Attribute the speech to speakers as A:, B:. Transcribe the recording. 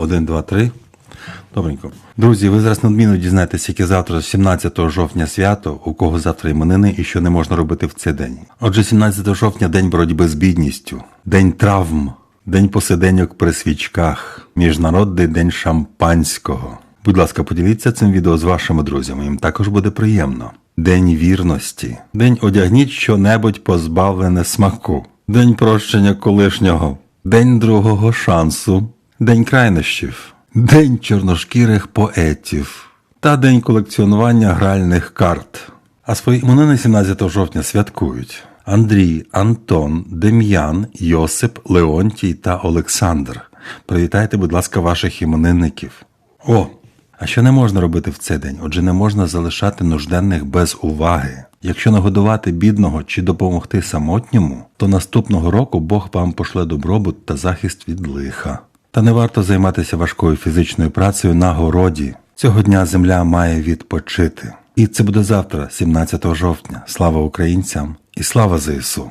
A: Один, два, три. Добренько. Друзі, ви зараз надмінно дізнаєтеся, яке завтра 17 жовтня свято, у кого завтра іменини і що не можна робити в цей день. Отже, 17 жовтня день боротьби з бідністю, день травм, день посиденьок при свічках, міжнародний день шампанського. Будь ласка, поділіться цим відео з вашими друзями, їм також буде приємно. День вірності, день одягніть щонебудь позбавлене смаку, день прощення колишнього, день другого шансу, день крайнощів, день чорношкірих поетів та день колекціонування гральних карт. А свої іменини 17 жовтня святкують Андрій, Антон, Дем'ян, Йосип, Леонтій та Олександр. Привітайте, будь ласка, ваших іменинників. О, а що не можна робити в цей день? Отже, не можна залишати нужденних без уваги. Якщо нагодувати бідного чи допомогти самотньому, то наступного року Бог вам пошле добробут та захист від лиха. Та не варто займатися важкою фізичною працею на городі. Цього дня земля має відпочити. І це буде завтра, 17 жовтня. Слава українцям і слава ЗСУ!